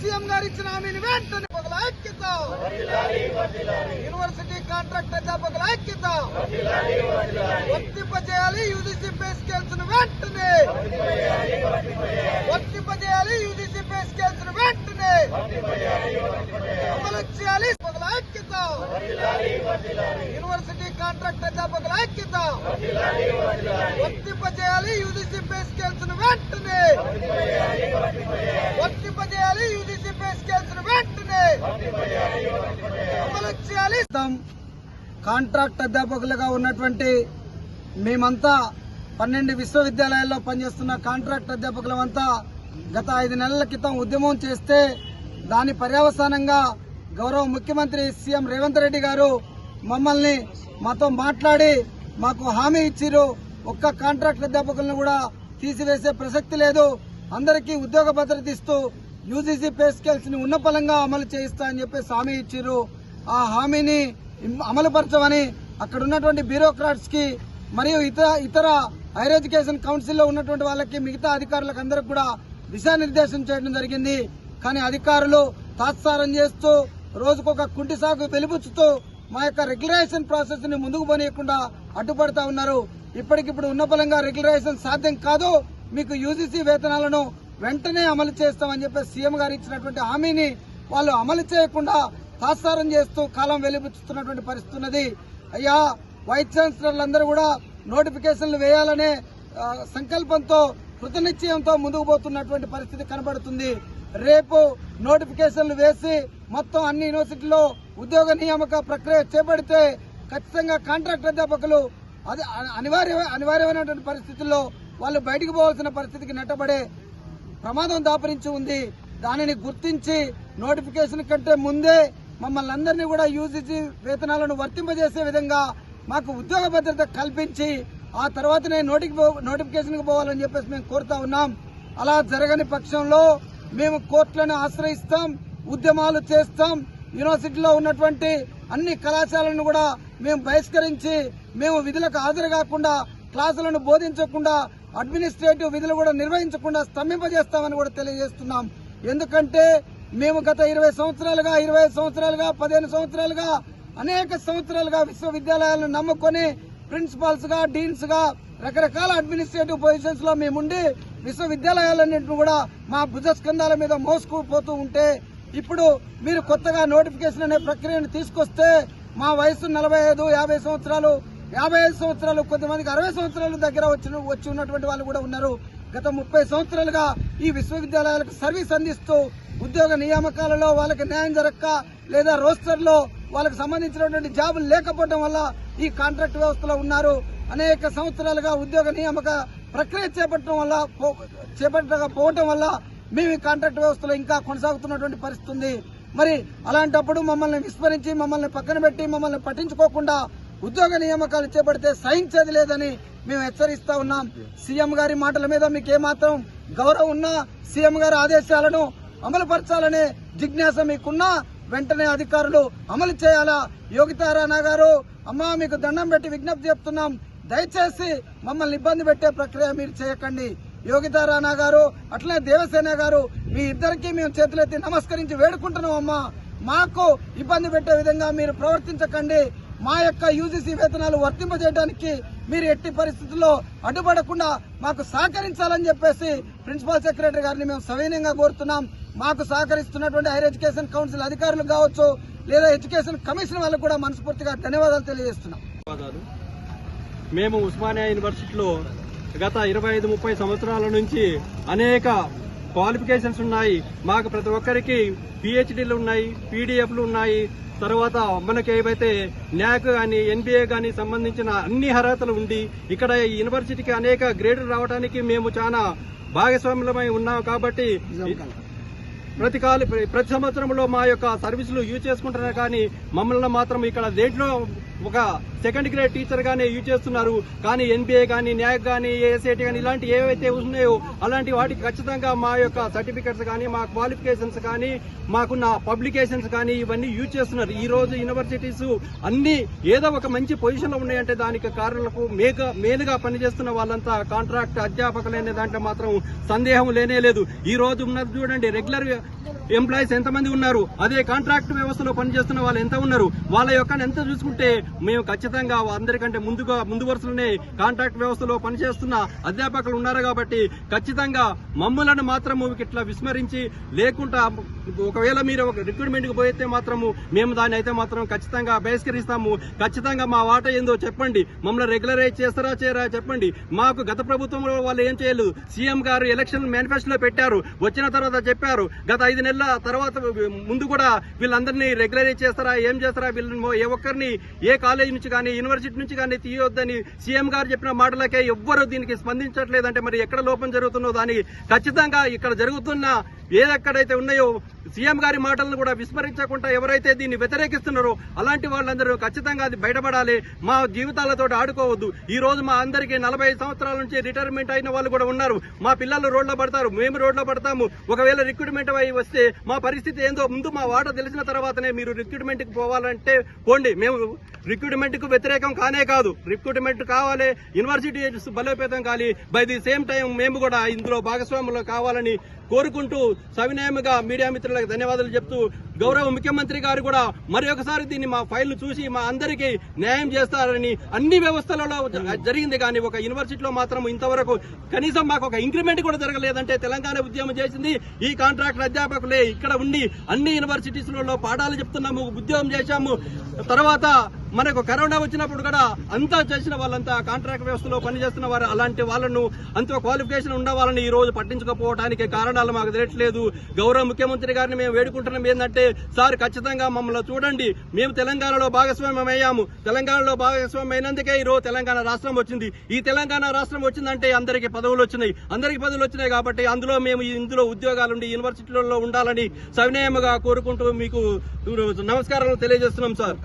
CM గారు ఇచ్చిన హామీని వెంటనే పగల ఐక్యత. యూనివర్సిటీ కాంట్రాక్ట్ అధ్యాపకుల ఐక్యత. వర్తింపజేయాలి యూజీసీ పే స్కేల్స్ను వెంటనే. వర్తింపజేయాలి యూజీసీ పే స్కేల్స్ను వెంటనే. అమలు చేయాలి పగల ఐక్యత. యూనివర్సిటీ కాంట్రాక్ట్ అధ్యాపకుల ఐక్యత. వర్తింపజేయాలి యూజీసీ పే స్కేల్స్ను వెంటనే వర్తింపజేయాలి యూజీసీ పే స్కేల్స్ను వెంటనే అమలు చేయాలి కాంట్రాక్ట్ అధ్యాపకులుగా ఉన్నటువంటి మేమంతా పన్నెండు విశ్వవిద్యాలయాల్లో పనిచేస్తున్న కాంట్రాక్ట్ అధ్యాపకులమంతా గత ఐదు నెలల క్రితం ఉద్యమం చేస్తే దాని పర్యవసానంగా గౌరవ ముఖ్యమంత్రి సీఎం రేవంత్ రెడ్డి గారు మమ్మల్ని మాతో మాట్లాడి మాకు హామీ ఇచ్చిరు. ఒక్క కాంట్రాక్ట్ అధ్యాపకులను కూడా తీసివేసే ప్రసక్తి లేదు. అందరికీ ఉద్యోగ భద్రత ఇస్తూ యూజీసీ పే స్కేల్స్ని ఉన్నపలంగా అమలు చేయిస్తా అని చెప్పేసి హామీ ఇచ్చిరు. ఆ హామీని అమలుపరచమని అక్కడ ఉన్నటువంటి బ్యూరోక్రాట్స్కి మరియు ఇతర ఇతర హైర్ ఎడ్యుకేషన్ కౌన్సిల్లో ఉన్నటువంటి వాళ్ళకి మిగతా అధికారులకు అందరికి కూడా దిశానిర్దేశం చేయడం జరిగింది. కానీ అధికారులు తాత్సారం చేస్తూ రోజుకొక కుంటి సాగు వెలుబుచ్చుతూ మా యొక్క రెగ్యులేషన్ ప్రాసెస్ని ముందుకు పోనీయకుండా అడ్డుపడతా ఉన్నారు. ఇప్పటికిప్పుడు ఉన్న బలంగా రెగ్యులేషన్ సాధ్యం కాదు. మీకు యూజీసీ వేతనాలను వెంటనే అమలు చేస్తామని చెప్పి సీఎం గారు ఇచ్చినటువంటి హామీని వాళ్ళు అమలు చేయకుండా తాత్సారం చేస్తూ కాలం వెలిపిస్తున్నటువంటి పరిస్థితి ఉన్నది. అయ్యా వైస్ ఛాన్సలర్లందరూ కూడా నోటిఫికేషన్లు వేయాలనే సంకల్పంతో కృతనిశ్చయంతో ముందుకు పోతున్నటువంటి పరిస్థితి కనబడుతుంది. రేపు నోటిఫికేషన్లు వేసి మొత్తం అన్ని యూనివర్సిటీల్లో ఉద్యోగ నియామక ప్రక్రియ చేపడితే ఖచ్చితంగా కాంట్రాక్ట్ అధ్యాపకులు అది అనివార్య అనివార్యమైనటువంటి పరిస్థితుల్లో వాళ్ళు బయటికి పోవాల్సిన పరిస్థితికి నెట్టబడే ప్రమాదం దాపరించి ఉంది. దానిని గుర్తించి నోటిఫికేషన్ కంటే ముందే మమ్మల్ని అందరినీ కూడా యూజీసీ వేతనాలను వర్తింపజేసే విధంగా మాకు ఉద్యోగ భద్రత కల్పించి ఆ తర్వాతనే నోటికి నోటిఫికేషన్కి పోవాలని చెప్పేసి మేము కోరుతా ఉన్నాం. అలా జరగని పక్షంలో మేము కోర్టులను ఆశ్రయిస్తాం ఉద్యమాలు చేస్తాం. యూనివర్సిటీలో ఉన్నటువంటి అన్ని కళాశాలను కూడా మేము బహిష్కరించి మేము విధులకు హాజరు కాకుండా క్లాసులను బోధించకుండా అడ్మినిస్ట్రేటివ్ విధులు కూడా నిర్వహించకుండా స్తంభింపజేస్తామని కూడా తెలియజేస్తున్నాం. ఎందుకంటే మేము గత ఇరవై సంవత్సరాలుగా ఇరవై సంవత్సరాలుగా పదిహేను సంవత్సరాలుగా అనేక సంవత్సరాలుగా విశ్వవిద్యాలయాలను నమ్ముకొని ప్రిన్సిపాల్స్గా డీన్స్గా రకరకాల అడ్మినిస్ట్రేటివ్ పొజిషన్స్లో మేముండి విశ్వవిద్యాలయాలన్నింటిని కూడా మా భుజస్కంధాల మీద మోసుకుపోతూ ఉంటే ఇప్పుడు మీరు కొత్తగా నోటిఫికేషన్ అనే ప్రక్రియను తీసుకొస్తే మా వయసు నలభై ఐదు యాభై సంవత్సరాలు యాభై ఐదు సంవత్సరాలు కొంతమందికి అరవై సంవత్సరాలు దగ్గర వచ్చిన వచ్చి ఉన్నటువంటి వాళ్ళు కూడా ఉన్నారు. గత ముప్పై సంవత్సరాలుగా ఈ విశ్వవిద్యాలయాలకు సర్వీస్ అందిస్తూ ఉద్యోగ నియామకాలలో వాళ్ళకి న్యాయం జరగక లేదా రోస్టర్లో వాళ్ళకి సంబంధించినటువంటి జాబులు లేకపోవడం వల్ల ఈ కాంట్రాక్ట్ వ్యవస్థలో ఉన్నారు. అనేక సంవత్సరాలుగా ఉద్యోగ నియామక ప్రక్రియ చేపట్టడం వల్ల చేపట్టకపోవటం వల్ల మేము ఈ కాంట్రాక్ట్ వ్యవస్థలో ఇంకా కొనసాగుతున్నటువంటి పరిస్థితి ఉంది మరి అలాంటప్పుడు మమ్మల్ని విస్మరించి మమ్మల్ని పక్కన పెట్టి మమ్మల్ని పట్టించుకోకుండా ఉద్యోగ నియామకాలు చేపడితే సహించేది లేదని మేము హెచ్చరిస్తా ఉన్నాం. సీఎం గారి మాటల మీద మీకు ఏమాత్రం గౌరవం ఉన్నా సీఎం గారి ఆదేశాలను అమలు పరచాలనే జిజ్ఞాస మీకున్నా వెంటనే అధికారులు అమలు చేయాలా? యోగితారాణా గారు అమ్మా మీకు దండం పెట్టి విజ్ఞప్తి చెప్తున్నాం. దయచేసి మమ్మల్ని ఇబ్బంది పెట్టే ప్రక్రియ మీరు చేయకండి. యోగితా రాణా గారు అట్లనే దేవసేన గారు మీ ఇద్దరికి మేము చేతులెత్తి నమస్కరించి వేడుకుంటున్నాం అమ్మా. మాకు ఇబ్బంది పెట్టే విధంగా మీరు ప్రవర్తించకండి. మా యొక్క యూజీసీ వేతనాలు వర్తింపజేయడానికి మీరు ఎట్టి పరిస్థితుల్లో అడ్డుపడకుండా మాకు సహకరించాలని చెప్పేసి ప్రిన్సిపాల్ సెక్రటరీ గారిని మేము సవినయంగా కోరుతున్నాం. మాకు సహకరిస్తున్నటువంటి హైర్ ఎడ్యుకేషన్ కౌన్సిల్ అధికారులు కావచ్చు లేదా ఎడ్యుకేషన్ కమిషన్ వాళ్ళకు కూడా మనస్ఫూర్తిగా ధన్యవాదాలు తెలియజేస్తున్నాం. మేము ఉస్మానియా యూనివర్సిటీలో గత ఇరవై ఐదు ముప్పై సంవత్సరాల నుంచి అనేక క్వాలిఫికేషన్స్ ఉన్నాయి. మాకు ప్రతి ఒక్కరికి పిహెచ్డీలు ఉన్నాయి పీడిఎఫ్లు ఉన్నాయి. తర్వాత మనకి ఏవైతే న్యాక్ కానీ ఎన్బిఏ కానీ సంబంధించిన అన్ని అర్హతలు ఉంది ఇక్కడ ఈ యూనివర్సిటీకి అనేక గ్రేడులు రావడానికి మేము చాలా భాగస్వామ్యమై ఉన్నాం కాబట్టి ప్రతి కాలి ప్రతి సంవత్సరంలో మా యొక్క సర్వీసులు యూజ్ చేసుకుంటున్నారు కానీ మమ్మల్ని మాత్రం ఇక్కడ దేంట్లో ఒక సెకండ్ గ్రేడ్ టీచర్ గానే యూజ్ చేస్తున్నారు. కానీ ఎన్బిఏ కానీ న్యాక్ కానీ ఏఎస్ఐటి కానీ ఇలాంటి ఏవైతే ఉన్నాయో అలాంటి వాటికి ఖచ్చితంగా మా యొక్క సర్టిఫికెట్స్ కానీ మా క్వాలిఫికేషన్స్ కానీ మాకున్న పబ్లికేషన్స్ కానీ ఇవన్నీ యూజ్ చేస్తున్నారు. ఈ రోజు యూనివర్సిటీస్ అన్ని ఏదో ఒక మంచి పొజిషన్లో ఉన్నాయంటే దానికి కారణాలకు మేక మేలుగా పనిచేస్తున్న వాళ్ళంతా కాంట్రాక్ట్ అధ్యాపకులైన దాంట్లో మాత్రం సందేహం లేనే లేదు. ఈ రోజు ఉన్నది చూడండి రెగ్యులర్ ఎంప్లాయీస్ ఎంతమంది ఉన్నారు? అదే కాంట్రాక్ట్ వ్యవస్థలో పనిచేస్తున్న వాళ్ళు ఎంత ఉన్నారు? వాళ్ళ యొక్క ఎంత చూసుకుంటే మేము ఖచ్చితంగా అందరికంటే ముందుగా ముందు వరుసలోనే కాంట్రాక్ట్ వ్యవస్థలో పనిచేస్తున్న అధ్యాపకులు ఉన్నారు కాబట్టి ఖచ్చితంగా మమ్ములను మాత్రము ఇట్లా విస్మరించి లేకుండా ఒకవేళ మీరు ఒక రిక్రూట్మెంట్కి పోయితే మాత్రము మేము దాన్ని అయితే మాత్రం ఖచ్చితంగా బహిష్కరిస్తాము. ఖచ్చితంగా మా వాట ఏందో చెప్పండి. మమ్మల్ని రెగ్యులరైజ్ చేస్తారా చేయరా చెప్పండి. మాకు గత ప్రభుత్వంలో వాళ్ళు ఏం చేయలేదు. సీఎం గారు ఎలక్షన్ మేనిఫెస్టోలో పెట్టారు. వచ్చిన తర్వాత చెప్పారు. గత ఐదు నెలలు తర్వాత ముందు కూడా వీళ్ళందరినీ రెగ్యులరైజ్ చేస్తారా? ఏం చేస్తారా? వీళ్ళని ఏ ఒక్కరిని ఏ కాలేజ్ నుంచి కానీ యూనివర్సిటీ నుంచి కానీ తీయొద్దని సీఎం గారు చెప్పిన మాటలకే ఎవ్వరు దీనికి స్పందించట్లేదంటే మరి ఎక్కడ లోపం జరుగుతుందో దానికి ఖచ్చితంగా ఇక్కడ జరుగుతున్న ఏదెక్కడైతే ఉన్నాయో సీఎం గారి మాటలను కూడా విస్మరించకుండా ఎవరైతే దీన్ని వ్యతిరేకిస్తున్నారో అలాంటి వాళ్ళందరూ ఖచ్చితంగా అది బయటపడాలి. మా జీవితాలతో ఆడుకోవద్దు. ఈ రోజు మా అందరికీ నలభై సంవత్సరాల నుంచి రిటైర్మెంట్ అయిన వాళ్ళు కూడా ఉన్నారు. మా పిల్లలు రోడ్లో పడతారు. మేము రోడ్లో పడతాము. ఒకవేళ రిక్రూట్మెంట్ అయి వస్తే మా పరిస్థితి ఏందో ముందు మా వాట తెలిసిన తర్వాతనే మీరు రిక్రూట్మెంట్కి పోవాలంటే పోండి. మేము రిక్రూట్మెంట్కు వ్యతిరేకం కానే కాదు. రిక్రూట్మెంట్ కావాలి. యూనివర్సిటీ బలోపేతం కాలి. బై ది సేమ్ టైం మేము కూడా ఇందులో భాగస్వాములు కావాలని కోరుకుంటూ సవినయముగా మీడియా మిత్రులకు ధన్యవాదాలు చెప్తూ గౌరవ ముఖ్యమంత్రి గారు కూడా మరి ఒకసారి దీన్ని మా ఫైల్ చూసి మా అందరికీ న్యాయం చేస్తారని అన్ని వ్యవస్థలలో జరిగింది. కానీ ఒక యూనివర్సిటీలో మాత్రం ఇంతవరకు కనీసం మాకు ఒక ఇంక్రిమెంట్ కూడా జరగలేదంటే తెలంగాణ ఉద్యమం చేసింది. ఈ కాంట్రాక్ట్ అధ్యాపకులే ఇక్కడ ఉండి అన్ని యూనివర్సిటీస్లలో పాఠాలు చెప్తున్నాము ఉద్యోగం చేశాము. తర్వాత మనకు కరోనా వచ్చినప్పుడు కూడా అంతా చేసిన వాళ్ళంతా కాంట్రాక్ట్ వ్యవస్థలో పనిచేస్తున్న వారు అలాంటి వాళ్ళను అంత క్వాలిఫికేషన్ ఉన్న వాళ్ళని ఈ రోజు పట్టించుకోపోవడానికి కారణాలు మాకు తెలియట్లేదు. గౌరవ ముఖ్యమంత్రి గారిని మేము వేడుకుంటున్నాం. ఏంటంటే సార్ ఖచ్చితంగా మమ్మల్ని చూడండి. మేము తెలంగాణలో భాగస్వామ్యం అయ్యాము తెలంగాణలో భాగస్వామ్యం అయినందుకే ఈరోజు రోజు తెలంగాణ రాష్ట్రం వచ్చింది. ఈ తెలంగాణ రాష్ట్రం వచ్చిందంటే అందరికీ పదవులు వచ్చినాయి. అందరికీ పదవులు వచ్చినాయి కాబట్టి అందులో మేము ఇందులో ఉద్యోగాలుండి యూనివర్సిటీలలో ఉండాలని సవినయముగా కోరుకుంటూ మీకు నమస్కారాలు తెలియజేస్తున్నాం సార్.